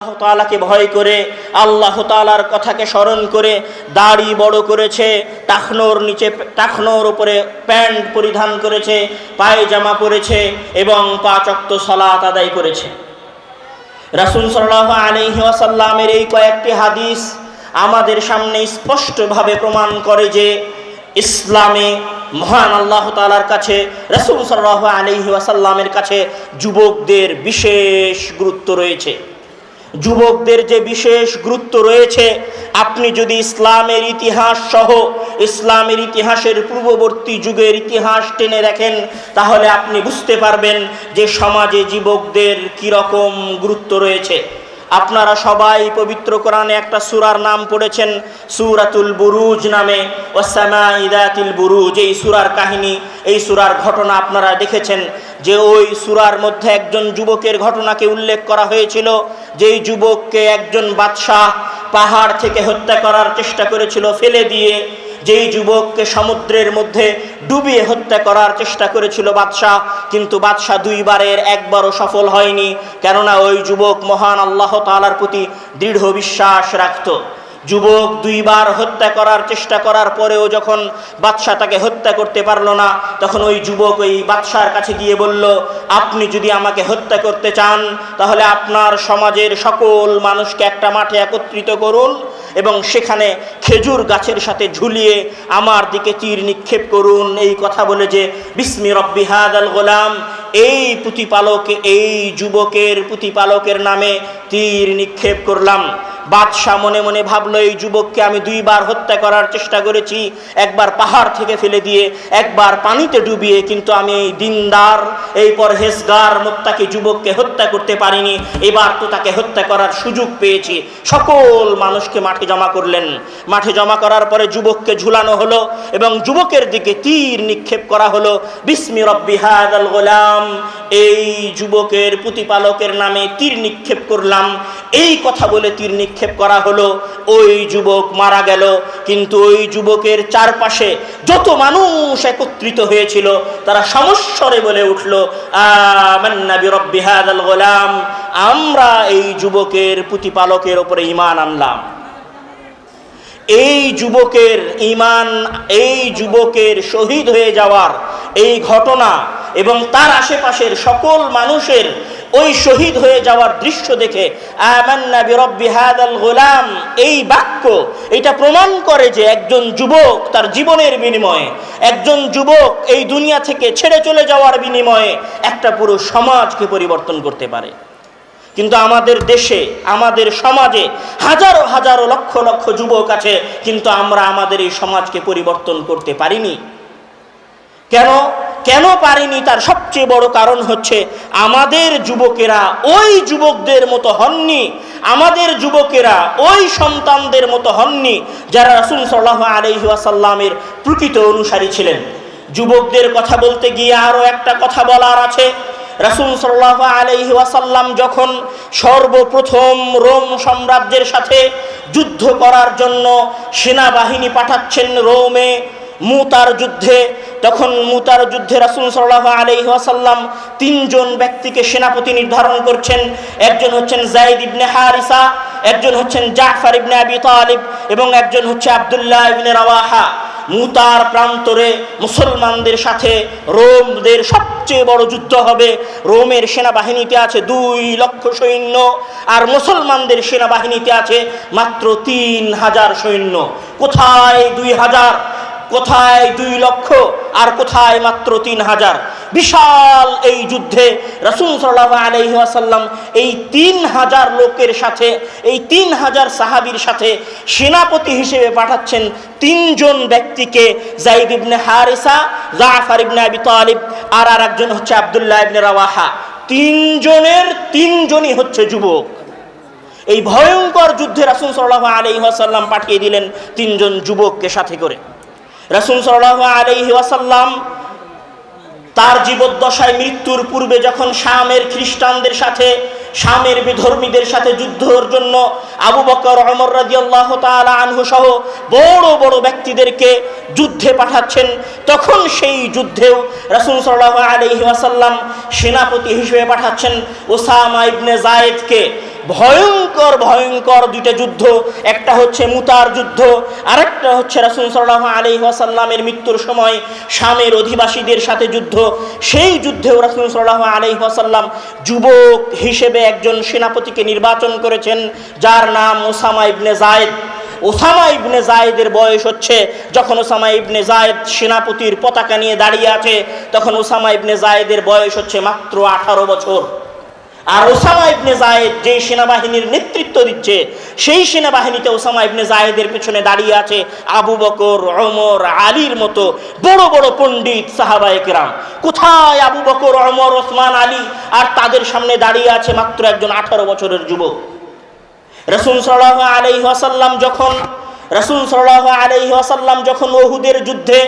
আল্লাহ তাআলাকে ভয় করে, আল্লাহ তাআলার কথাকে স্মরণ করে দাড়ি বড় করেছে টাকনোর নিচে টাকনোর উপরে প্যান্ট পরিধান করেছে, পায়জামা পরেছে এবং পাঁচ অক্ত সলাত আদায় করেছে। রাসূল সাল্লাল্লাহু আলাইহি ওয়াসাল্লামের এই কয়েকটি হাদিস আমাদের সামনে স্পষ্টভাবে প্রমাণ করে যে ইসলামে মহান আল্লাহ তাআলার কাছে, রাসূল আলাইহি ওয়াসাল্লামের কাছে যুবকদের বিশেষ গুরুত্ব রয়েছে। যুবকদের যে বিশেষ গুরুত্ব রয়েছে, আপনি যদি ইসলামের ইতিহাস সহ ইসলামের ইতিহাসের পূর্ববর্তী যুগের ইতিহাস টেনে রাখেন তাহলে আপনি বুঝতে পারবেন যে সমাজে যুবকদের কীরকম গুরুত্ব রয়েছে। আপনারা সবাই পবিত্র কোরআনে একটা সুরার নাম পড়েছেন, সুরাতুল বুরুজ নামে ওসামা ইদাতিল বুরুজ। এই সুরার কাহিনী, এই সুরার ঘটনা আপনারা দেখেছেন যে ওই সুরার মধ্যে একজন যুবকের ঘটনাকে উল্লেখ করা হয়েছিল। যেই যুবককে একজন বাদশাহ পাহাড় থেকে হত্যা করার চেষ্টা করেছিল, ফেলে দিয়ে যেই যুবককে সমুদ্রের মধ্যে ডুবিয়ে হত্যা করার চেষ্টা করেছিল বাদশাহ, কিন্তু বাদশাহ দুইবারের একবারও সফল হয়নি। কেননা ওই যুবক মহান আল্লাহ তালার প্রতি দৃঢ় বিশ্বাস রাখত। যুবক দুইবার হত্যা করার চেষ্টা করার পরেও যখন বাদশাহ তাকে হত্যা করতে পারল না, তখন ওই যুবক ওই বাদশার কাছে গিয়ে বলল, আপনি যদি আমাকে হত্যা করতে চান, তাহলে আপনার সমাজের সকল মানুষকে একটা মাঠে একত্রিত করুন এবং সেখানে খেজুর গাছের সাথে ঝুলিয়ে আমার দিকে তীর নিক্ষেপ করুন। এই কথা বলে যে, বিস্মি রব্বি আল গোলাম, এই প্রতিপালক, এই যুবকের প্রতিপালকের নামে তীর নিক্ষেপ করলাম। বাদশাহ মনে মনে ভাবলো, এই যুবককে আমি দুইবার হত্যা করার চেষ্টা করেছি। একবার পাহাড় থেকে ফেলে দিয়ে, একবার পানিতে ডুবিয়ে, কিন্তু আমি এই দিনদার, এই পরহেজগার মোত্তাকে যুবককে হত্যা করতে পারিনি। এবার তো তাকে হত্যা করার সুযোগ পেয়েছি। সকল মানুষকে মাঠে জমা করলেন। মাঠে জমা করার পরে যুবককে ঝুলানো হলো এবং যুবকের দিকে তীর নিক্ষেপ করা হলো। বিস্মি রব্বি হাদাল গোলাম, এই যুবকের প্রতিপালকের নামে তীর নিক্ষেপ করলাম। এই কথা বলে তীর নিক্ষেপ করা হলো, ওই যুবক মারা গেল। কিন্তু ওই যুবকের চারপাশে যত মানুষ একত্রিত হয়েছিল, তারা সমস্বরে বলে উঠল গোলাম, আমরা এই যুবকের প্রতিপালকের ওপরে ইমান আনলাম। এই যুবকের ইমান এই যুবকের শহীদ হয়ে যাওয়ার এই ঘটনা এবং তার আশেপাশের সকল মানুষের ওই শহীদ হয়ে যাওয়ার দৃশ্য দেখে গোলাম। এই বাক্য, এটা প্রমাণ করে যে একজন যুবক তার জীবনের বিনিময়ে, একজন যুবক এই দুনিয়া থেকে ছেড়ে চলে যাওয়ার বিনিময়ে একটা পুরো সমাজকে পরিবর্তন করতে পারে। কিন্তু আমাদের দেশে, আমাদের সমাজে হাজারো হাজারো লক্ষ লক্ষ যুবক আছে, কিন্তু আমরা আমাদের এই সমাজকে পরিবর্তন করতে পারিনি। কেন? কেন পারিনি? তার সবচেয়ে বড় কারণ হচ্ছে আমাদের যুবকেরা ওই যুবকদের মতো হননি। আমাদের যুবকেরা ওই সন্তানদের মতো হননি যারা রাসুল সাল্লাহ আলহি আসাল্লামের প্রকৃত অনুসারী ছিলেন। যুবকদের কথা বলতে গিয়ে আরও একটা কথা বলার আছে। রাসুল সাল্লাহ আলহি যখন সর্বপ্রথম রোম সাম্রাজ্যের সাথে যুদ্ধ করার জন্য সেনাবাহিনী পাঠাচ্ছেন রোমে মুতার যুদ্ধে তখন মুতার যুদ্ধে রাসুল সাল্লাহ আলহি ওয়াসাল্লাম তিনজন ব্যক্তিকে সেনাপতি নির্ধারণ করছেন। একজন হচ্ছেন জাইদ ইবনে হারিসা, একজন হচ্ছেন জাফর ইবনে আবি তালিব এবং একজন হচ্ছে আবদুল্লাহ ইবনে রাওয়াহা। মুতার প্রান্তরে মুসলমানদের সাথে রোমদের সবচেয়ে বড় যুদ্ধ হবে। রোমের সেনাবাহিনীতে আছে দুই লক্ষ সৈন্য আর মুসলমানদের সেনাবাহিনীতে আছে মাত্র তিন হাজার সৈন্য। কোথায় দুই হাজার? কোথায় দুই লক্ষ আর কোথায় মাত্র তিন হাজার? বিশাল এই যুদ্ধে রসুল সাল্লাহ আলহি আসাল্লাম এই তিন হাজার লোকের সাথে, এই তিন হাজার সাহাবির সাথে সেনাপতি হিসেবে পাঠাচ্ছেন তিনজন ব্যক্তিকে জাইদ ইবনে হারিসা, জাফর ইবনে আবি তালিব আর আর একজন হচ্ছে আবদুল্লাহ ইবনে রাওয়াহা। তিনজনের তিনজনই হচ্ছে যুবক। এই ভয়ঙ্কর যুদ্ধে রাসুল সাল্লাহ আলহি আসাল্লাম পাঠিয়ে দিলেন তিনজন যুবককে সাথে করে। রাসুল সাল্লাহ আলহি ওয়াসাল্লাম তার জীবদ্দশায় মৃত্যুর পূর্বে যখন শামের খ্রিস্টানদের সাথে, শামের বিধর্মীদের সাথে যুদ্ধর জন্য আবু বকর অমর রাজি আল্লাহ আনহু সহ বড় বড় ব্যক্তিদেরকে যুদ্ধে পাঠাচ্ছেন, তখন সেই যুদ্ধেও রাসুল সাল্লাহ আলহি ওয়াসাল্লাম সেনাপতি হিসেবে পাঠাচ্ছেন ওসামা ইবনে জায়েদকে। ভয়ঙ্কর ভয়ঙ্কর দুইটা যুদ্ধ। একটা হচ্ছে মুতার যুদ্ধ, আরেকটা হচ্ছে রাসুল সাল্লাহ আলি ওয়াসাল্লামের মৃত্যুর সময় শামের অধিবাসীদের সাথে যুদ্ধ। সেই যুদ্ধেও রাসুল সাল্লাহ আলি ওয়াসাল্লাম যুবক হিসেবে একজন সেনাপতিকে নির্বাচন করেছেন, যার নাম Osama ibn Zaid Osama ibn জায়েদের বয়স হচ্ছে, যখন ওসামা ইবনে জায়েদ সেনাপতির পতাকা নিয়ে দাঁড়িয়ে আছে, তখন ওসামা ইবনে জায়েদের বয়স হচ্ছে মাত্র আঠারো বছর। আর ওসামা ইবনে জায়েদ যে সেনাবাহিনীর নেতৃত্ব দিচ্ছে, সেই সেনাবাহিনীতে ওসামা ইবনে জায়েদের পেছনে দাঁড়িয়ে আছে আবু বকর অমর আলীর মতো বড় বড় পণ্ডিত সাহাবায়ে কেরাম। কোথায় আবু বকর অমর ওসমান, আলী? আর তাদের সামনে দাঁড়িয়ে আছে মাত্র একজন আঠারো বছরের যুবক। রসুল সাল্লাহ আলাইহি ওয়াসাল্লাম যখন, রসুল সাল্লাহ আলাইহি ওয়াসাল্লাম যখন ওহুদের যুদ্ধে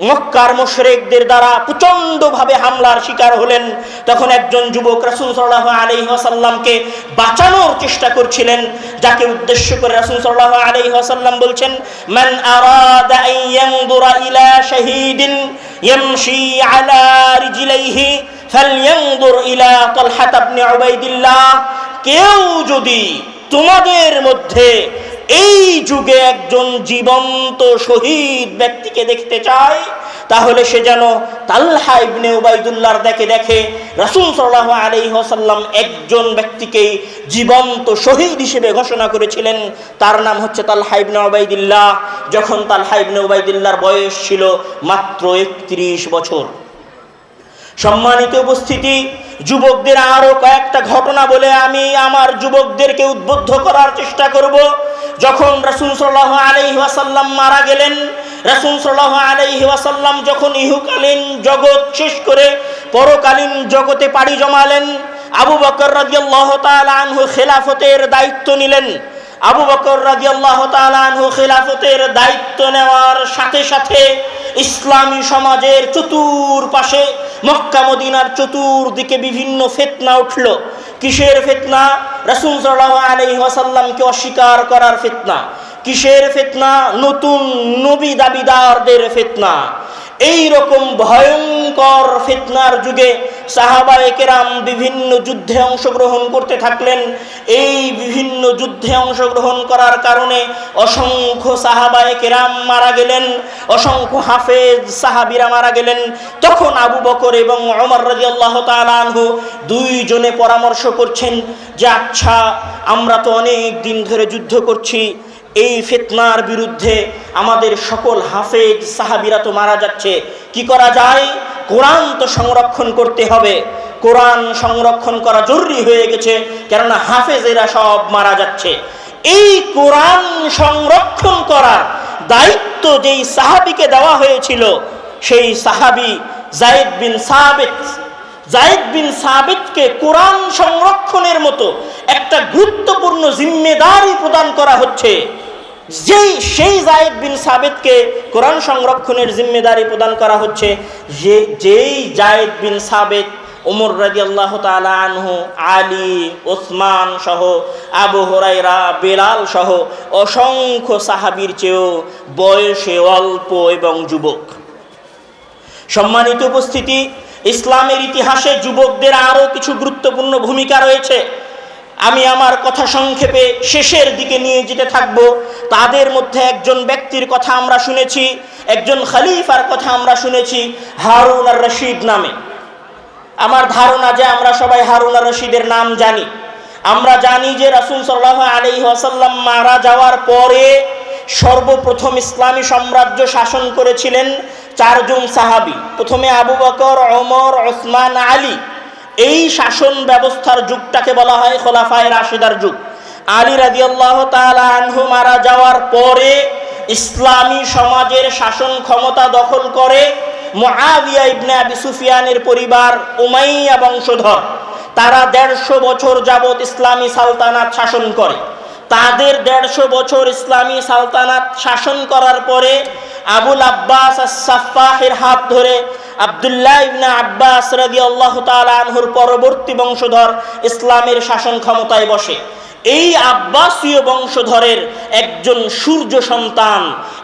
মক্কার মোশরেকদের দ্বারা প্রচণ্ডভাবে হামলার শিকার হলেন। তখন একজন যুবক রাসূল সাল্লাল্লাহু আলাইহি ওয়াসাল্লামকে বাঁচানোর চেষ্টা করছিলেন, যাকে উদ্দেশ্য করে রাসূল সাল্লাল্লাহু আলাইহি ওয়াসাল্লাম বলছেন, মান আরাদা ইলা শাহীদিন ইলা তালহা ইবনে উবাইদিল্লাহ। কেউ যদি তোমাদের মধ্যে এই যুগে একজন জীবন্ত শহীদ ব্যক্তিকে দেখতে চায়, তাহলে সে যেন তাল্হা ইবনে উবাইদুল্লাহর দেখে দেখে রাসূল সাল্লাল্লাহু আলাইহি ওয়াসাল্লাম একজন ব্যক্তিকে জীবন্ত শহীদ হিসেবে ঘোষণা করেছিলেন। তার নাম হচ্ছে তালহা ইবনে উবাইদুল্লাহ। যখন তালহা ইবনে উবাইদুল্লাহর বয়স ছিল মাত্র একত্রিশ বছর। সম্মানিত উপস্থিতি, যুবকদের আরও কয়েকটা ঘটনা বলে আমি আমার যুবকদেরকে উদ্বুদ্ধ করার চেষ্টা করব। যখন রাসুল সাল্লাহ আলাইহি ওয়াসাল্লাম মারা গেলেন, রাসুল সাল্লাহ আলাইহি ওয়াসাল্লাম যখন ইহুকালীন জগৎ শেষ করে পরকালীন জগতে পাড়ি জমালেন, আবু বকর রাদিয়াল্লাহু তাআলা আনহু খেলাফতের দায়িত্ব নিলেন। আবু বকর রাদিয়াল্লাহু তাআলা আনহু খেলাফতের দায়িত্ব নেওয়ার সাথে সাথে ইসলামী সমাজের চতুর পাশে মক্কা মদিনার চতুর্দিকে বিভিন্ন ফেতনা উঠল। কিসের ফেতনা? রসুল সাল্লাহ আলাইহি ওয়াসাল্লামকে অস্বীকার করার ফেতনা। কিসের ফেতনা? নতুন নবী দাবিদারদের ফেতনা। এই রকম ভয়ঙ্কর ফিতনার যুগে সাহাবা একেরাম বিভিন্ন যুদ্ধে অংশগ্রহণ করতে থাকলেন। এই বিভিন্ন যুদ্ধে অংশগ্রহণ করার কারণে অসংখ্য সাহাবা একেরাম মারা গেলেন, অসংখ্য হাফেজ সাহাবিরা মারা গেলেন। তখন আবু বকর এবং অমর রাজি আল্লাহ তালু দুইজনে পরামর্শ করছেন যে আচ্ছা আমরা তো অনেক দিন ধরে যুদ্ধ করছি এই ফেতনার বিরুদ্ধে আমাদের সকল হাফেজ সাহাবিরা তো মারা যাচ্ছে। কি করা যায়? কোরআন তো সংরক্ষণ করতে হবে। কোরআন সংরক্ষণ করা জরুরি হয়ে গেছে, কেননা হাফেজেরা সব মারা যাচ্ছে। এই কোরআন সংরক্ষণ করার দায়িত্ব যেই সাহাবিকে দেওয়া হয়েছিল, সেই সাহাবি জায়েদ বিন সাবেত। জায়েদ বিন সাবেদকে কোরআন সংরক্ষণের মতো একটা গুরুত্বপূর্ণ জিম্মেদারি প্রদান করা হচ্ছে। যেই, সেই জায়েদ বিন সাবেদকে কোরআন সংরক্ষণের জিম্মেদারি প্রদান করা হচ্ছে, যে, যেই জায়েদ বিন সাবেদ ওমর রাজি আল্লাহ আনহু, আলী, ওসমান সহ, আবু হরাইরা বেলাল সহ অসংখ্য সাহাবির চেয়েও বয়সে অল্প এবং যুবক। সম্মানিত উপস্থিতি, ইসলামের ইতিহাসে যুবকদের আরও কিছু গুরুত্বপূর্ণ ভূমিকা রয়েছে। আমি আমার কথা সংক্ষেপে শেষের দিকে নিয়ে যেতে থাকব। তাদের মধ্যে একজন ব্যক্তির কথা আমরা শুনেছি, একজন খালিফার কথা আমরা শুনেছি, হারুন আর রশিদ নামে। আমার ধারণা যে আমরা সবাই হারুন আর রশিদের নাম জানি। আমরা জানি যে রাসুল সাল্লাহ আলি আসাল্লাম মারা যাওয়ার পরে সর্বপ্রথম ইসলামী সাম্রাজ্য শাসন করেছিলেন চারজন সাহাবি। প্রথমে আবু বকর অমর ওসমান, আলী। এই শাসন ব্যবস্থার যুগটাকে বলা হয় খোলাফায় রাশেদার যুগ। আলী রাজি আল্লাহ আনহু মারা যাওয়ার পরে ইসলামী সমাজের শাসন ক্ষমতা দখল করে আবি সুফিয়ানের পরিবার উমাইয়া বংশধর। তারা দেড়শো বছর যাবৎ ইসলামী সালতানাত শাসন করে। তাদের দেড়শো বছর ইসলামী সালতানাত শাসন করার পরে আবুল আব্বাস সাফাহের হাত ধরে আবদুল্লাহ ইবনা আব্বাস রাদি আল্লাহ আনহুর পরবর্তী বংশধর ইসলামের শাসন ক্ষমতায় বসে। এই আব্বাসীয় বংশধরের একজন সূর্য সন্তান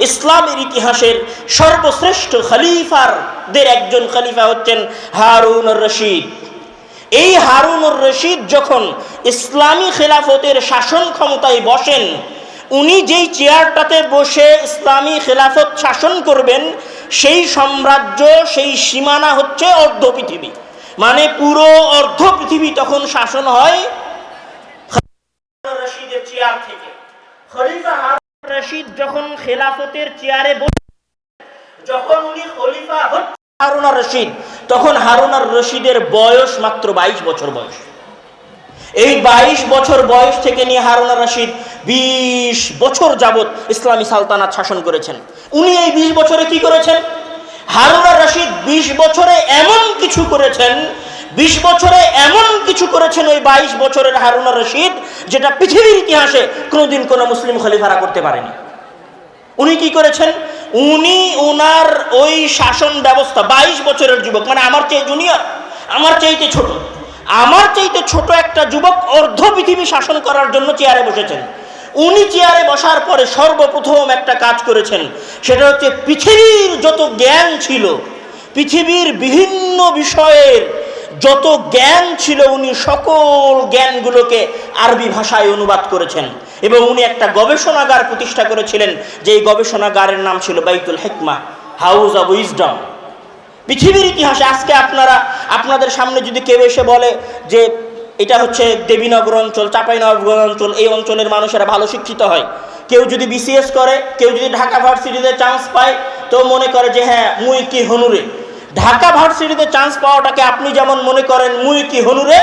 ইসলামের ইতিহাসের সর্বশ্রেষ্ঠ খলিফারদের একজন খলিফা হচ্ছেন হারুন রশিদ। এই হারুনুর রশিদ যখন ইসলামী খেলাফতের শাসন ক্ষমতায় বসেন, উনি যেই চেয়ারটাতে বসে ইসলামী খেলাফত শাসন করবেন, সেই সাম্রাজ্য, সেই সীমানা হচ্ছে অর্ধ পৃথিবী। মানে পুরো অর্ধ পৃথিবী তখন শাসন হয় রশিদ যখন খেলাফতের চেয়ারে বসে, যখন উনি খলিফা হচ্ছেন হারুনার রশিদ। তখন হারুনার রশিদের বয়স মাত্র বাইশ বছর বয়স। এই বাইশ বছর বয়স থেকে নিয়ে হারুনার রশিদ বিশ বছর যাবত ইসলামী সালতানাত শাসন করেছেন। উনি এই বিশ বছরে কি করেছেন? হারুনার রশিদ বিশ বছরে এমন কিছু করেছেন, বিশ বছরে এমন কিছু করেছেন ওই বাইশ বছরের হারুনার রশিদ, যেটা পৃথিবীর ইতিহাসে কোনোদিন কোনো মুসলিম খলিফারা করতে পারেনি। উনি কি করেছেন? উনি ওনার ওই শাসন ব্যবস্থা, বাইশ বছরের যুবক মানে আমার চেয়ে জুনিয়র আমার চাইতে ছোট। আমার চাইতে ছোট একটা যুবক অর্ধ পৃথিবী শাসন করার জন্য চেয়ারে বসেছেন। উনি চেয়ারে বসার পরে সর্বপ্রথম একটা কাজ করেছেন, সেটা হচ্ছে পৃথিবীর যত জ্ঞান ছিল, পৃথিবীর বিভিন্ন বিষয়ের যত জ্ঞান ছিল উনি সকল জ্ঞানগুলোকে আরবি ভাষায় অনুবাদ করেছেন। এবং উনি একটা গবেষণাগার প্রতিষ্ঠা করেছিলেন যে এই গবেষণাগারের নাম ছিল বাইতুল হেকমা, হাউস অব উইজডম। পৃথিবীর ইতিহাসে আজকে আপনারা, আপনাদের সামনে যদি কেউ এসে বলে যে এটা হচ্ছে দেবীনগর অঞ্চল চাঁপাইনগর অঞ্চল, এই অঞ্চলের মানুষেরা ভালো শিক্ষিত হয়। কেউ যদি বিসিএস করে, কেউ যদি ঢাকা ভার্সিটিতে চান্স পায়, তো মনে করে যে হ্যাঁ মুই কি হনুরে? ঢাকা ভার্সিটিতে চান্স পাওয়াটাকে আপনি যেমন মনে করেন মুই কি হনুরে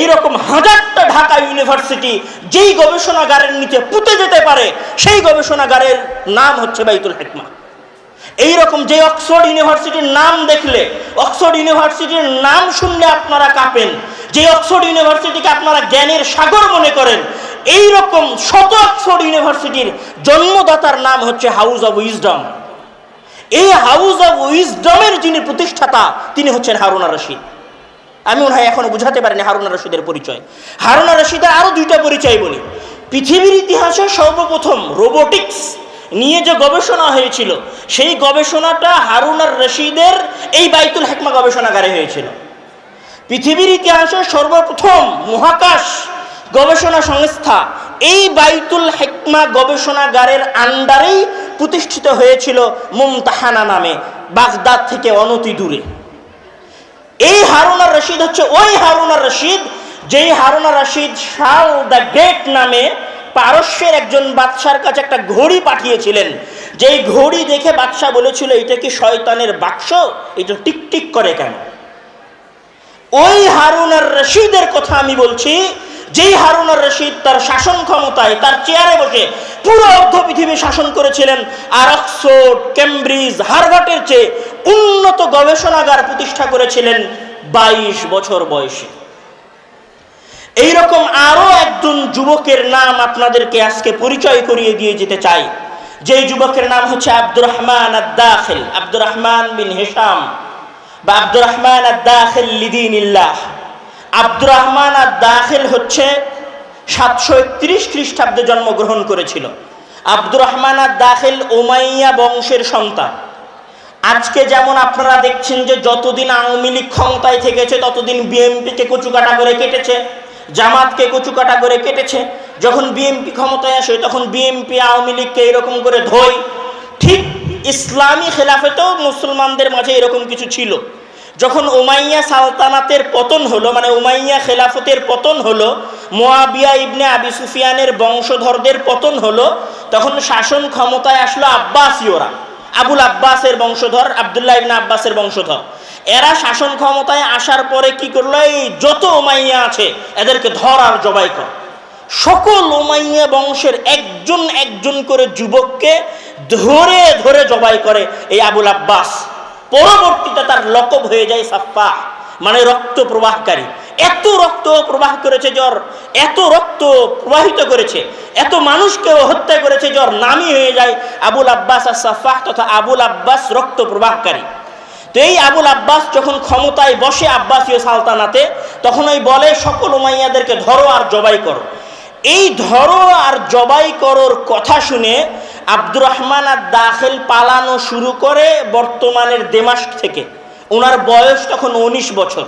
এইরকম হাজারটা ঢাকা ইউনিভার্সিটি যেই গবেষণাগারের নিচে পুঁতে যেতে পারে, সেই গবেষণাগারের নাম হচ্ছে বাইতুল হেকমা। এই রকম যে অক্সফোর্ড ইউনিভার্সিটির নাম দেখলে, অক্সফোর্ড ইউনিভার্সিটির নাম শুনলে আপনারা কাঁপেন। যে অক্সফোর্ড ইউনিভার্সিটিকে আপনারা জ্ঞানের সাগর মনে করেন এই রকম শত অক্সফোর্ড ইউনিভার্সিটির জন্মদাতার নাম হচ্ছে হাউস অব উইজডম এই হাউস অব উইজডমের যিনি প্রতিষ্ঠাতা, তিনি হচ্ছেন হারুনা রশিদ। আমি মনে হয় এখনও বুঝাতে পারিনি হারুনা রশিদের পরিচয়। হারুনা রশিদের আরও দুইটা পরিচয় বলি। পৃথিবীর ইতিহাসে সর্বপ্রথম রোবোটিক্স নিয়ে যে গবেষণা হয়েছিল, সেই গবেষণাটা হারুনার রশিদের এই বাইতুল হেকমা গবেষণাগারে হয়েছিল। পৃথিবীর ইতিহাসে সর্বপ্রথম মহাকাশ গবেষণা সংস্থা এই বাইতুল হেকমা গবেষণাগারের আন্ডারেই প্রতিষ্ঠিত হয়েছিল মুমতাহানা নামে, বাগদাদ থেকে অনতি দূরে। এই হারুনার রশিদ হচ্ছে ওই হারুনার রশিদ, যেই হারুনা রশিদ শাল দ্য গ্রেট নামে পারস্যের একজন বাদশার কাছে একটা ঘড়ি পাঠিয়েছিলেন। যেই ঘড়ি দেখে বাদশাহ বলেছিল, এটা কি শয়তানের বাক্স? এটা টিকটিক করে কেন? ওই হারুনার রশিদের কথা আমি বলছি যেই হারুনার রশিদ তার শাসন ক্ষমতায়, তার চেয়ারে বসে পুরো অর্ধ পৃথিবী শাসন করেছিলেন, আর অক্সফোর্ড, কেমব্রিজ হারভার্টের চেয়ে উন্নত গবেষণাগার প্রতিষ্ঠা করেছিলেন বাইশ বছর বয়সে। এইরকম আরও একজন যুবকের নাম আপনাদেরকে আজকে পরিচয় করিয়ে দিয়ে যেতে চাই। যেই যুবকের নাম হচ্ছে আব্দুর রহমান আদাখিল আব্দুর রহমান বিন হেসাম বা আব্দুর রহমান আদাখিল লিদিনিল্লাহ। আব্দুর রহমান আদাখিল হচ্ছে সাতশো একত্রিশ খ্রিস্টাব্দে জন্মগ্রহণ করেছিল। আব্দুর রহমান আদাখিল ওমাইয়া বংশের সন্তান। আজকে যেমন আপনারা দেখছেন যে যতদিন আওয়ামী লীগ ক্ষমতায় থেকেছে, ততদিন বিএনপিকে কচুকাটা করে কেটেছে, জামাতকে কচুকাটা করে কেটেছে। যখন বিএনপি ক্ষমতায় আসে, তখন বিএনপি আওয়ামী লীগকে এরকম করে ধোয়। ঠিক ইসলামী খেলাফেতেও মুসলমানদের মাঝে এরকম কিছু ছিল। যখন উমাইয়া সালতানাতের পতন হলো মানে উমাইয়া খেলাফতের পতন হলো মোয়াবিয়া ইবনে আবি সুফিয়ানের বংশধরদের পতন হলো, তখন শাসন ক্ষমতায় আসলো আব্বাসীয়রা। আবুল আব্বাসের বংশধর, আবদুল্লাহ ইবনে আব্বাসের বংশধর। এরা শাসন ক্ষমতায় আসার পরে কি করল? এই যত উমাইয়া আছে, এদেরকে ধর আর জবাই কর। সকল ওমাইয়া বংশের একজন একজন করে যুবককে ধরে ধরে জবাই করে এই আবুল আব্বাস। পরবর্তীতে তার লকব হয়ে যায় সাফা মানে রক্ত প্রবাহকারী। এত রক্ত প্রবাহ করেছে জ্বর, এত রক্ত প্রবাহিত করেছে, এত মানুষকে হত্যা করেছে জ্বর, নামি হয়ে যায় আবুল আব্বাস আর সাফাহ তথা আবুল আব্বাস রক্ত প্রবাহকারী। তো এই আবুল আব্বাস যখন ক্ষমতায় বসে আব্বাসীয় সালতানাতে, তখন ওই বলে, সকল উমাইয়াদেরকে ধরো আর জবাই করো। এই ধরো আর জবাই করোর কথা শুনে আব্দুর রহমান আর দাখিল পালানো শুরু করে বর্তমানের দেমাস্ক থেকে। ওনার বয়স তখন উনিশ বছর।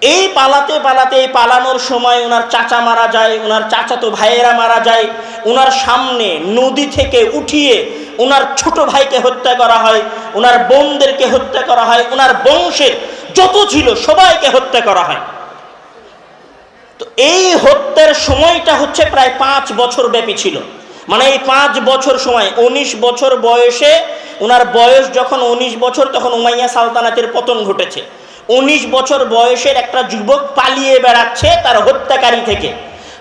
এই পালাতে পালাতে, এই পালানোর সময় ওনার চাচা মারা যায় ওনার চাচাতো ভাইয়েরা মারা যায় ওনার সামনে নদী থেকে উঠিয়ে ওনার ছোট ভাইকে হত্যা করা হয় ওনার বোনদেরকে হত্যা করা হয় ওনার বংশের যত ছিল সবাইকে হত্যা করা হয়। তো এই হত্যার সময়টা হচ্ছে প্রায় পাঁচ বছর ব্যাপী ছিল। মানে এই পাঁচ বছর সময়, উনিশ বছর বয়সে ওনার বয়স যখন উনিশ বছর, তখন উমাইয়া সালতানাতের পতন ঘটেছে। উনিশ বছর বয়সের একটা যুবক পালিয়ে বেড়াচ্ছে তার হত্যাকারী থেকে।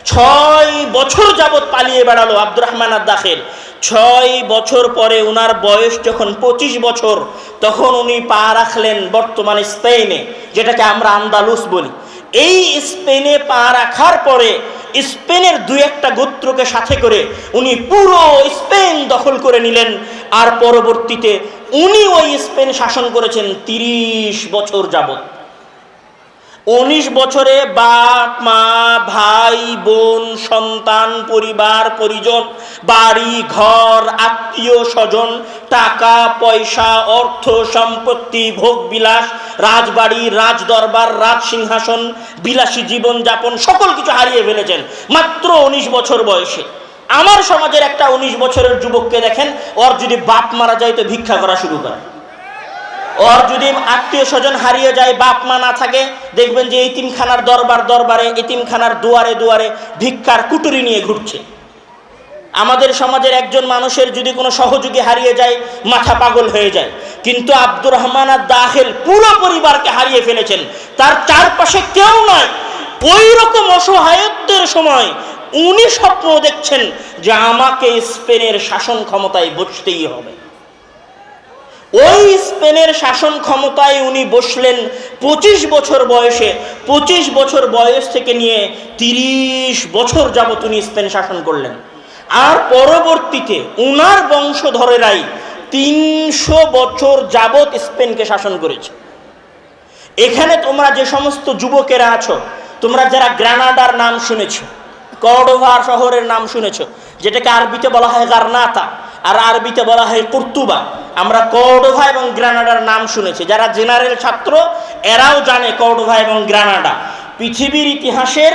ছয় বছর যাবৎ পালিয়ে বেড়ালো আব্দুর রহমান দাখেল। ছয় বছর পরে ওনার বয়স যখন পঁচিশ বছর, তখন উনি পা রাখলেন বর্তমানে স্পেনে, যেটাকে আমরা আন্দালুস বলি। এই স্পেনে পা রাখার পরে স্পেনের দুই একটা গোত্রকে সাথে করে উনি পুরো স্পেন দখল করে নিলেন। আর পরবর্তীতে উনি ওই স্পেন শাসন করেছেন তিরিশ বছর যাবত উনিশ বছরে বাপ, মা, ভাই, বোন, সন্তান, পরিবার, পরিজন, বাড়ি, ঘর, আত্মীয় স্বজন, টাকা, পয়সা, অর্থ, সম্পত্তি, ভোগ বিলাস, রাজবাড়ি, রাজদরবার রাজ সিংহাসন বিলাসী জীবন যাপন, সকল কিছু হারিয়ে ফেলেছেন মাত্র উনিশ বছর বয়সে। আমার সমাজের একটা উনিশ বছরের যুবককে দেখেন, ওর যদি বাপ মারা যায় তো ভিক্ষা করা শুরু করে ওর যদি আত্মীয় স্বজন হারিয়ে যায়, বাপ মা না থাকে, দেখবেন যে এতিমখানার দরবার দরবারে, এতিমখানার দুয়ারে দুয়ারে ভিক্ষার কুটুরি নিয়ে ঘুরছে। আমাদের সমাজের একজন মানুষের যদি কোনো সহযোগী হারিয়ে যায়, মাথা পাগল হয়ে যায়। কিন্তু আব্দুর রহমান আর দাহেল পুরো পরিবারকে হারিয়ে ফেলেছেন। তার চারপাশে কেউ নয় ওই রকম অসহায়ত্বের সময় উনি স্বপ্ন দেখছেন যে আমাকে স্পেনের শাসন ক্ষমতায় বসতেই হবে। ওই স্পেনের শাসন ক্ষমতায় উনি বসলেন পঁচিশ বছর বয়সে, পঁচিশ বছর বয়স থেকে নিয়ে তিরিশ বছর যাবত উনি স্পেন শাসন করলেন। আর পরবর্তীতে উনার বংশধরেরাই তিনশো বছর যাবত স্পেনকে শাসন করেছে। এখানে তোমরা যে সমস্ত যুবকেরা আছো, তোমরা যারা গ্রানাডার নাম শুনেছ কর্ডোভার শহরের নাম শুনেছ, যেটাকে আরবিতে বলা হয় গারনাতা আর আরবিতে বলা হয় কুর্তুবা। আমরা কর্ডোভা এবং গ্রানাডার নাম শুনেছি। যারা জেনারেল ছাত্র, এরাও জানে কর্ডোভা এবং গ্রানাডা। পৃথিবীর ইতিহাসের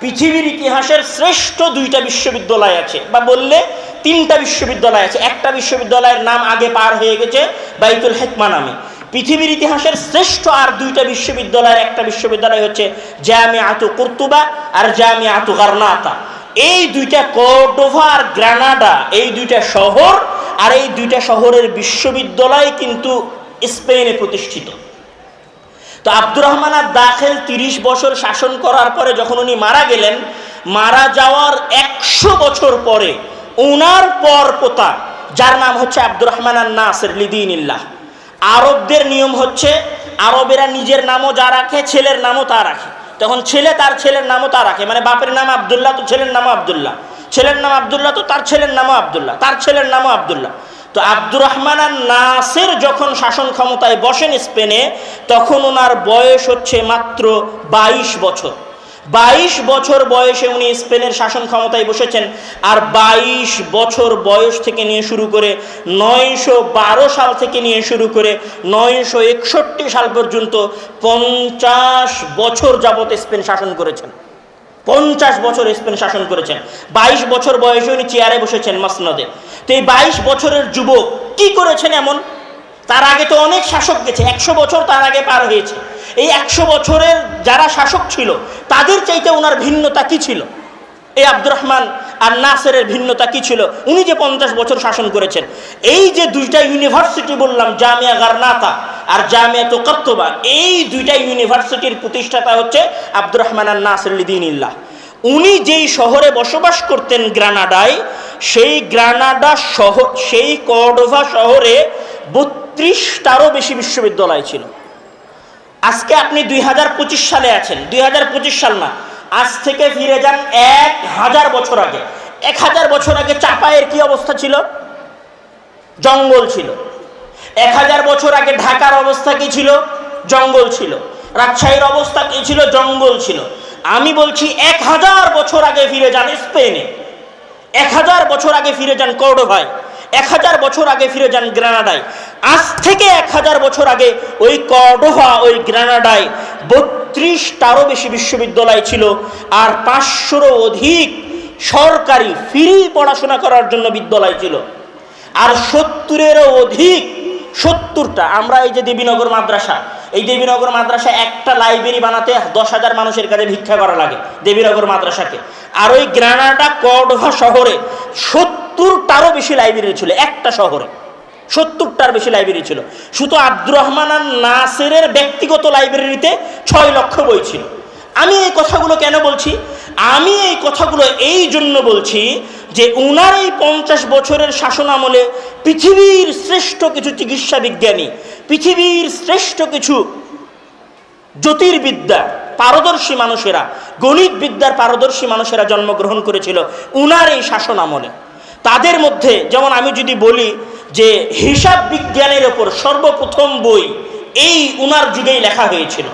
পৃথিবীর ইতিহাসের শ্রেষ্ঠ দুইটা বিশ্ববিদ্যালয় আছে। বা বললে তিনটা বিশ্ববিদ্যালয় আছে। একটা বিশ্ববিদ্যালয়ের নাম আগে পার হয়ে গেছে বাইতুল হেকমা নামে। পৃথিবীর ইতিহাসের শ্রেষ্ঠ আর দুইটা বিশ্ববিদ্যালয়ের একটা বিশ্ববিদ্যালয় হচ্ছে জামি আতু কুর্তুবা আর জামি আতু গারনাতা। এই দুইটা কর্ডোভা আর গ্রানাডা, এই দুইটা শহর আর এই দুইটা শহরের বিশ্ববিদ্যালয় কিন্তু স্পেনে প্রতিষ্ঠিত। তো আব্দুর রহমান আর দাখেল তিরিশ বছর শাসন করার পরে যখন উনি মারা গেলেন, মারা যাওয়ার একশো বছর পরে ওনার পর পোতা যার নাম হচ্ছে আব্দুর রহমান আর নাসের লিদিনিল্লাহ। আরবদের নিয়ম হচ্ছে, আরবেরা নিজের নামও যা রাখে, ছেলের নামও তা রাখে। তখন ছেলে তার ছেলের নামও তা রাখে। মানে বাপের নাম আবদুল্লাহ, তো ছেলের নামও আবদুল্লাহ। ছেলের নাম আবদুল্লাহ, তো তার ছেলের নামও আবদুল্লাহ। তার ছেলের নামও আবদুল্লাহ। তো আব্দুর রহমান আর নাসের যখন শাসন ক্ষমতায় বসেন স্পেনে, তখন ওনার বয়স হচ্ছে মাত্র বাইশ বছর। বাইশ বছর বয়সে উনি স্পেনের শাসন ক্ষমতায় বসেছেন আর বাইশ বছর বয়স থেকে নিয়ে শুরু করে নয়শো বারো সাল থেকে নিয়ে শুরু করে নয়শো একষট্টি সাল পর্যন্ত পঞ্চাশ বছর যাবত স্পেন শাসন করেছেন। পঞ্চাশ বছর স্পেন শাসন করেছেন। বাইশ বছর বয়সে উনি চেয়ারে বসেছেন মাসনদে। তো এই বাইশ বছরের যুবক কি করেছেন এমন? তার আগে তো অনেক শাসক গেছে, একশো বছর তার আগে পার হয়েছে। এই একশো বছরের যারা শাসক ছিল, তাদের চাইতে ওনার ভিন্নতা কি ছিল? এই আব্দুর রহমান আর নাসেরের ভিন্নতা কি ছিল? উনি যে পঞ্চাশ বছর শাসন করেছেন, এই যে দুইটা ইউনিভার্সিটি বললাম, জামিয়া গারনাতা আর জামিয়া তো তোকাত্তবা, এই দুইটা ইউনিভার্সিটির প্রতিষ্ঠাতা হচ্ছে আব্দুর রহমান আর নাসের লিদিনিল্লাহ উনি যেই শহরে বসবাস করতেন গ্রানাডায়, সেই গ্রানাডা শহর সেই কর্ডোভা শহরে বত্রিশটারও বেশি বিশ্ববিদ্যালয় ছিল। আজকে আপনি দুই হাজার পঁচিশ সালে আছেন। দুই হাজার পঁচিশ সাল না, আজ থেকে ফিরে যান এক হাজার বছর আগে। এক হাজার বছর আগে চাপায়ের কি অবস্থা ছিল? জঙ্গল ছিল। এক হাজার বছর আগে ঢাকার অবস্থা কি ছিল? জঙ্গল ছিল। রাজশাহীর অবস্থা কি ছিল? জঙ্গল ছিল। আমি বলছি এক হাজার বছর আগে ফিরে যান স্পেনে। এক হাজার বছর আগে ফিরে যান কর্ডোভায়। এক হাজার বছর আগে ফিরে যান গ্রানাডায়। আজ থেকে এক হাজার বছর আগে ওই কর্ডোভা, ওই গ্রানাডায় বত্রিশটারও বেশি বিশ্ববিদ্যালয় ছিল আর পাঁচশোরও অধিক সরকারি ফ্রি পড়াশোনা করার জন্য বিদ্যালয় ছিল। আর সত্তরেরও অধিক, সত্তরটা, আমরা এই যে দেবীনগর মাদ্রাসা, এই দেবীনগর মাদ্রাসা একটা লাইব্রেরি বানাতে দশ হাজার মানুষের কাছে ভিক্ষা করা লাগে দেবীনগর মাদ্রাসাকে। আর ওই গ্রানাডা কর্ডোভা শহরে সত্তরটারও বেশি লাইব্রেরি ছিল, একটা শহরে। সত্তরটার বেশি লাইব্রেরি ছিল। শুধু আব্দুর রহমান আর নাসেরের ব্যক্তিগত লাইব্রেরিতে ছয় লক্ষ বই ছিল। আমি এই কথাগুলো কেন বলছি? আমি এই কথাগুলো এই জন্য বলছি যে উনার এই পঞ্চাশ বছরের শাসন আমলে পৃথিবীর শ্রেষ্ঠ কিছু চিকিৎসা বিজ্ঞানী, পৃথিবীর শ্রেষ্ঠ কিছু জ্যোতির্বিদ্যা পারদর্শী মানুষেরা গণিত বিদ্যার পারদর্শী মানুষেরা জন্মগ্রহণ করেছিল উনার এই শাসন আমলে তাদের মধ্যে যেমন আমি যদি বলি যে হিসাব বিজ্ঞানের ওপর সর্বপ্রথম বই, এই উনার যুগেই লেখা হয়েছিল।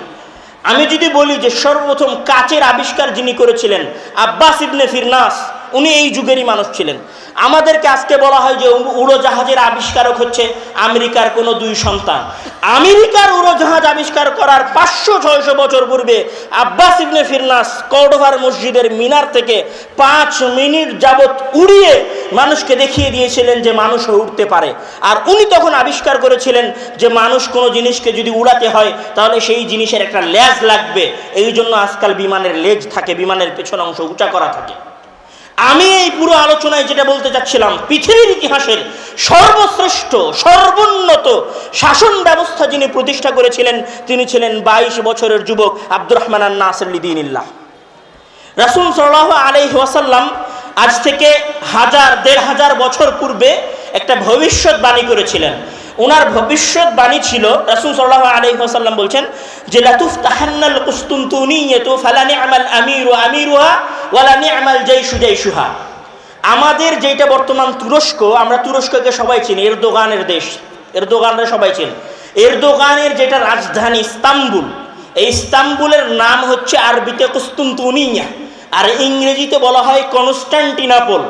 আমি যদি বলি যে সর্বপ্রথম কাচের আবিষ্কার যিনি করেছিলেন, আব্বাস ইবনে ফিরনাস উনি এই যুগেরই মানুষ ছিলেন। আমাদেরকে আজকে বলা হয় যে উড়োজাহাজের আবিষ্কারক হচ্ছে আমেরিকার কোনো দুই সন্তান। আমেরিকার উড়োজাহাজ আবিষ্কার করার পাঁচশো, ছয়শো বছর পূর্বে আব্বাস ইবনে ফিরনাস কর্ডোভার মসজিদের মিনার থেকে পাঁচ মিনিট যাবৎ উড়িয়ে মানুষকে দেখিয়ে দিয়েছিলেন যে মানুষও উঠতে পারে। আর উনি তখন আবিষ্কার করেছিলেন যে মানুষ কোনো জিনিসকে যদি উড়াতে হয়, তাহলে সেই জিনিসের একটা লেজ লাগবে। এই জন্য আজকাল বিমানের লেজ থাকে, বিমানের পেছন অংশ উঁচা করা থাকে। আমি এই পুরো আলোচনায় যেটা বলতে চাচ্ছিলাম পৃথিবীর ইতিহাসের সর্বশ্রেষ্ঠ, সর্বোন্নত শাসন ব্যবস্থা যিনি প্রতিষ্ঠা করেছিলেন, তিনি ছিলেন বাইশ বছরের যুবক আব্দুর রহমান আন নাসিল্লিদিনিল্লাহ রাসুল সাল্লাহ আলহি ওয়াসাল্লাম আজ থেকে হাজার, দেড় হাজার বছর পূর্বে একটা ভবিষ্যৎবাণী করেছিলেন। ওনার ভবিষ্যৎবাণী ছিল, রাসুল সাল্লাহ আলহি ওয়াসাল্লাম বলছেন যে লাতুফ তাহান্নাল কুস্তুনতুনিয়াতু ফালানি আমাল আমিরু আমিরুহা ওয়ালানি আমাল জাইশু জাইশুহা। আমাদের যেটা বর্তমান তুরস্ক, আমরা তুরস্ককে সবাই চিনি এর দোকানের দেশ। এর দোকানরা সবাই চিনি। এর দোকানের যেটা রাজধানী ইস্তাম্বুল, এই ইস্তাম্বুলের নাম হচ্ছে আরবিতে কুস্তুনতুনিয়া আর ইংরেজিতে বলা হয় কনস্ট্যান্টিনাপোল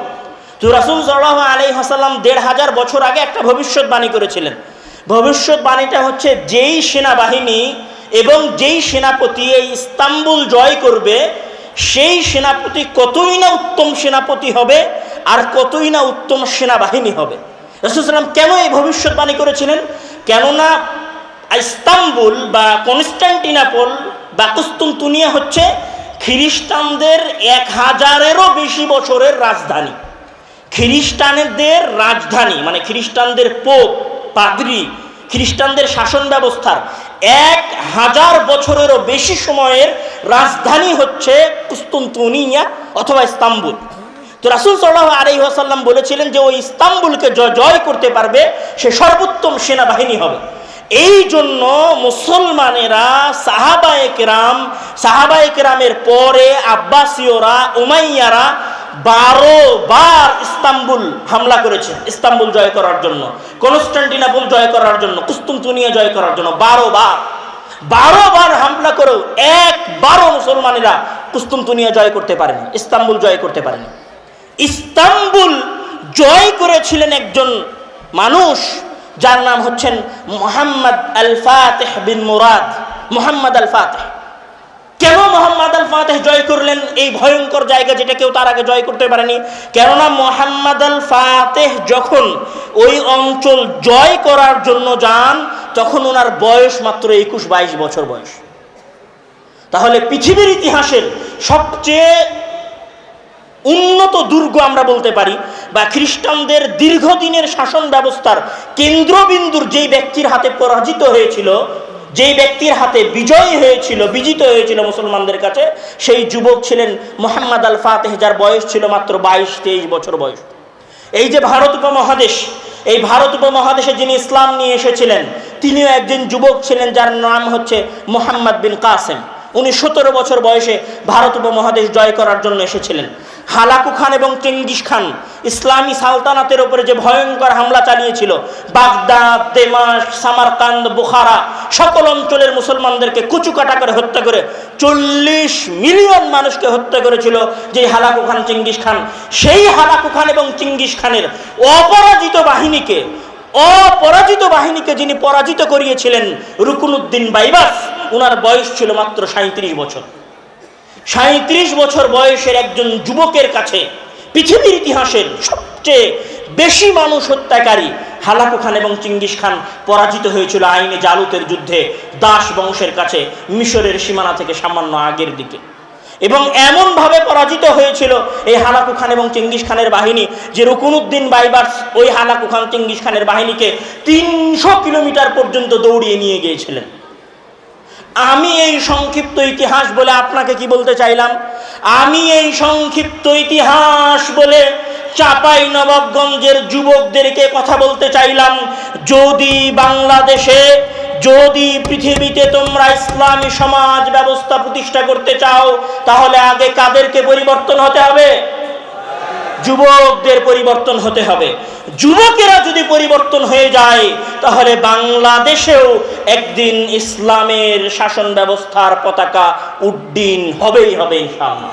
তো রাসুল সাল্লাহ আলাই হাসাল্লাম দেড় হাজার বছর আগে একটা ভবিষ্যৎবাণী করেছিলেন। ভবিষ্যৎবাণীটা হচ্ছে, যেই সেনাবাহিনী এবং যেই সেনাপতি এই ইস্তাম্বুল জয় করবে সেই সেনাপতি কতই না উত্তম সেনাপতি হবে আর কতই না উত্তম সেনাবাহিনী হবে। রসুলাম কেন এই ভবিষ্যৎবাণী করেছিলেন? কেননা ইস্তাম্বুল বা কনস্ট্যান্টিনাপোল বা কুস্তুনতুনিয়া হচ্ছে খ্রিস্টানদের এক হাজারেরও বেশি বছরের রাজধানী। খ্রিস্টানদের রাজধানী মানে খ্রিস্টানদের পোপ, পাদ্রি, খ্রিস্টানদের শাসন ব্যবস্থার এক হাজার বছরেরও বেশি সময়ের রাজধানী হচ্ছে কুস্তুনতুনিয়া অথবা ইস্তাম্বুল। তো রাসুল সাল্লাহ আলাই আসাল্লাম বলেছিলেন যে ওই ইস্তাম্বুলকে জয় করতে পারবে, সে সর্বোত্তম সেনাবাহিনী হবে। এই জন্য মুসলমানেরা সাহাবায়ে কেরাম, সাহাবায়ে কেরামের পরে আব্বাসীয়রা, উমাইয়ারা বারো বার ইস্তাম্বুল হামলা করেছে, ইস্তাম্বুল জয় করার জন্য। কনস্টান্টিনাপুল জয় করার জন্য কুস্তুনতুনিয়া জয় করার জন্য বারো বার। বারো বার হামলা করেও একবারও মুসলমানেরা কুস্তুনতুনিয়া জয় করতে পারেনি, ইস্তাম্বুল জয় করতে পারেনি। ইস্তাম্বুল জয় করেছিলেন একজন মানুষ, যার নাম হচ্ছেন Mohammad al Fatih bin Murad, Mohammad al Fatih কেন মোহাম্মদ আল ফাতেহ জয় করলেন? এই ভয়ঙ্কর জায়গা যেটা কেউ তার আগে জয় করতে পারেনি। কেননা মোহাম্মদ আল ফাতেহ যখন ওই অঞ্চল জয় করার জন্য যান, তখন ওনার বয়স মাত্র একুশ বাইশ বছর বয়স। তাহলে পৃথিবীর ইতিহাসের সবচেয়ে উন্নত দুর্গ আমরা বলতে পারি বা খ্রিস্টানদের দীর্ঘদিনের শাসন ব্যবস্থার কেন্দ্রবিন্দুর যেই ব্যক্তির হাতে পরাজিত হয়েছিল যেই ব্যক্তির হাতে বিজয়ী হয়েছিল, বিজিত হয়েছিল মুসলমানদের কাছে, সেই যুবক ছিলেন মোহাম্মদ আল ফাতেহ যার বয়স ছিল মাত্র বাইশ, তেইশ বছর বয়স। এই যে ভারত উপমহাদেশ, এই ভারত উপমহাদেশে যিনি ইসলাম নিয়ে এসেছিলেন, তিনিও একজন যুবক ছিলেন যার নাম হচ্ছে মোহাম্মদ বিন কাসেম। উনি সতেরো বছর বয়সে ভারত উপমহাদেশ জয় করার জন্য এসেছিলেন। হালাকু খান এবং চেঙ্গিস খান ইসলামী সালতানাতের উপরে যে ভয়ঙ্কর হামলা চালিয়েছিল, বাগদাদ দেমাস সামারকান্দ, বুখারা, সকল অঞ্চলের মুসলমানদেরকে কুচুকাটা করে হত্যা করে চল্লিশ মিলিয়ন মানুষকে হত্যা করেছিল যে হালাকু খান, চেঙ্গিস খান। সেই হালাকু খান এবং চেঙ্গিস খানের অপরাজিত বাহিনীকে অপরাজিত বাহিনীকে যিনি পরাজিত করিয়েছিলেন রুকুনুদ্দিন বাইবাস ওনার বয়স ছিল মাত্র সাঁত্রিশ বছর। সাঁত্রিশ বছর বয়সের একজন যুবকের কাছে পৃথিবীর ইতিহাসের সবচেয়ে বেশি মানুষ হত্যাকারী হালাকু খান এবং চিঙ্গিস খান পরাজিত হয়েছিল আইনে জালুতের যুদ্ধে দাস বংশের কাছে মিশরের সীমানা থেকে সামান্য আগের দিকে। এবং এমনভাবে পরাজিত হয়েছিল এই হালাকু খান এবং চিঙ্গিস খানের বাহিনী যে রুকুনুদ্দিন বাইবার্স ওই হালাকু খান চিঙ্গিস খানের বাহিনীকে তিনশো কিলোমিটার পর্যন্ত দৌড়িয়ে নিয়ে গিয়েছিলেন। আমি এই সংক্ষিপ্ত ইতিহাস বলে আপনাকে কি বলতে চাইলাম? আমি এই সংক্ষিপ্ত ইতিহাস বলে চাপাই নবাবগঞ্জের যুবকদেরকে কথা বলতে চাইলাম। যদি বাংলাদেশে, যদি পৃথিবীতে তোমরা ইসলামী সমাজ ব্যবস্থা প্রতিষ্ঠা করতে চাও, তাহলে আগে কাদেরকে পরিবর্তন হতে হবে? যুবকদের পরিবর্তন হতে হবে। যুবকেরা যদি পরিবর্তন হয়ে যায়, তাহলে বাংলাদেশেও একদিন ইসলামের শাসন ব্যবস্থার পতাকা উড্ডীন হবেই হবে, ইনশাআল্লাহ।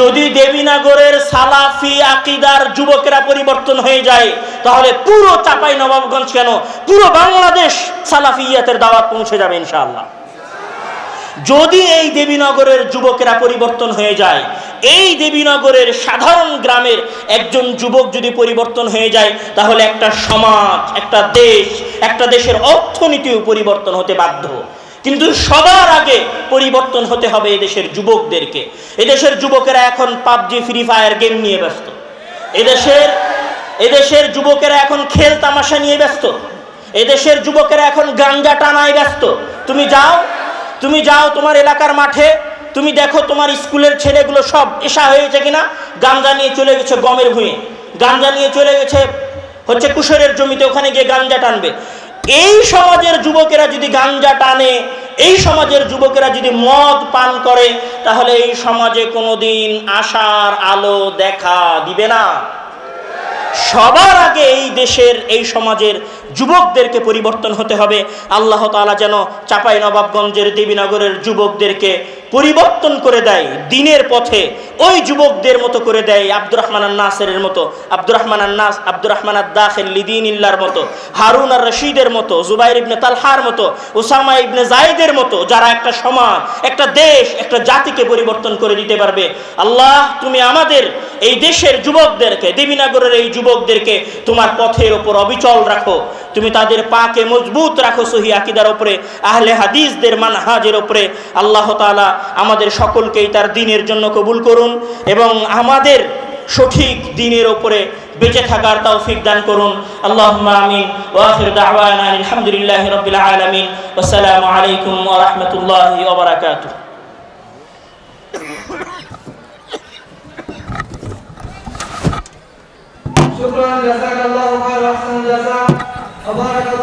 যদি দেবীনগরের সালাফি আকিদার যুবকেরা পরিবর্তন হয়ে যায়, তাহলে পুরো চাপাই নবাবগঞ্জ কেন? পুরো বাংলাদেশ সালাফিয়াতের দাওয়াত পৌঁছে যাবে, ইনশাআল্লাহ। যদি এই দেবীনগরের যুবকেরা পরিবর্তন হয়ে যায়, এই দেবীনগরের সাধারণ গ্রামের একজন যুবক যদি পরিবর্তন হয়ে যায়, তাহলে একটা সমাজ, একটা দেশ, একটা দেশের অর্থনীতিও পরিবর্তন হতে বাধ্য। কিন্তু সবার আগে পরিবর্তন হতে হবে এদেশের যুবকদেরকে। এদেশের যুবকেরা এখন পাবজি, ফ্রি ফায়ার গেম নিয়ে ব্যস্ত। এদেশের এদেশের যুবকেরা এখন খেল তামাশা নিয়ে ব্যস্ত। এদেশের যুবকেরা এখন গাঞ্জা টানায় ব্যস্ত। তুমি যাও তুমি যাও তোমার এলাকার মাঠে, তুমি দেখো তোমার স্কুলের ছেলেগুলো সব এসা হয়েছে কিনা? গাঞ্জা নিয়ে চলে গেছে গমের ভুঁয়ে। গাঞ্জা নিয়ে চলে গেছে হচ্ছে কুশরের জমিতে, ওখানে গিয়ে গাঞ্জা টানবে। এই সমাজের যুবকেরা যদি গাঞ্জা টানে, এই সমাজের যুবকেরা যদি মদ পান করে, তাহলে এই সমাজে কোনোদিন আশার আলো দেখা দিবে না। সবার আগে এই দেশের, এই সমাজের যুবকদেরকে পরিবর্তন হতে হবে। আল্লাহ তাআলা যেন চাপাই নবাবগঞ্জের দেবীনগরের যুবকদেরকে পরিবর্তন করে দেয়, দিনের পথে ওই যুবকদের মতো করে দেয় আব্দুর রহমান নাসেরের মতো, আব্দুর রহমান নাস আব্দুর রহমান আদাখেল লিদিন ইল্লার মতো, হারুন আর রশিদের মতো, জুবাইর ইবনে তালহার মতো ওসামা ইবনে জাইদের মতো, যারা একটা সমাজ, একটা দেশ, একটা জাতিকে পরিবর্তন করে দিতে পারবে। আল্লাহ, তুমি আমাদের এই দেশের যুবকদেরকে, দেবীনগরের এই যুবকদেরকে তোমার পথের ওপর অবিচল রাখো। তুমি তাদের পাকে মজবুত রাখো সহি আকিদার ওপরে আহলে হাদিসদের মানহাজের ওপরে আল্লাহ তাআলা আমাদের সকলকেই তার দিনের জন্য কবুল করুন এবং আমাদের সঠিক দিনের ওপরে বেঁচে থাকার তৌফিক দান করুন আল্লাহুম্মা আমিন ওয়া আখির দাওয়ানা আলহামদুলিল্লাহি রাব্বিল আলামিন আসসালামু আলাইকুম ওয়া রাহমাতুল্লাহি ওয়া বারাকাতুহু شكرا جزاك الله خير احسن الجزاء وبارك الله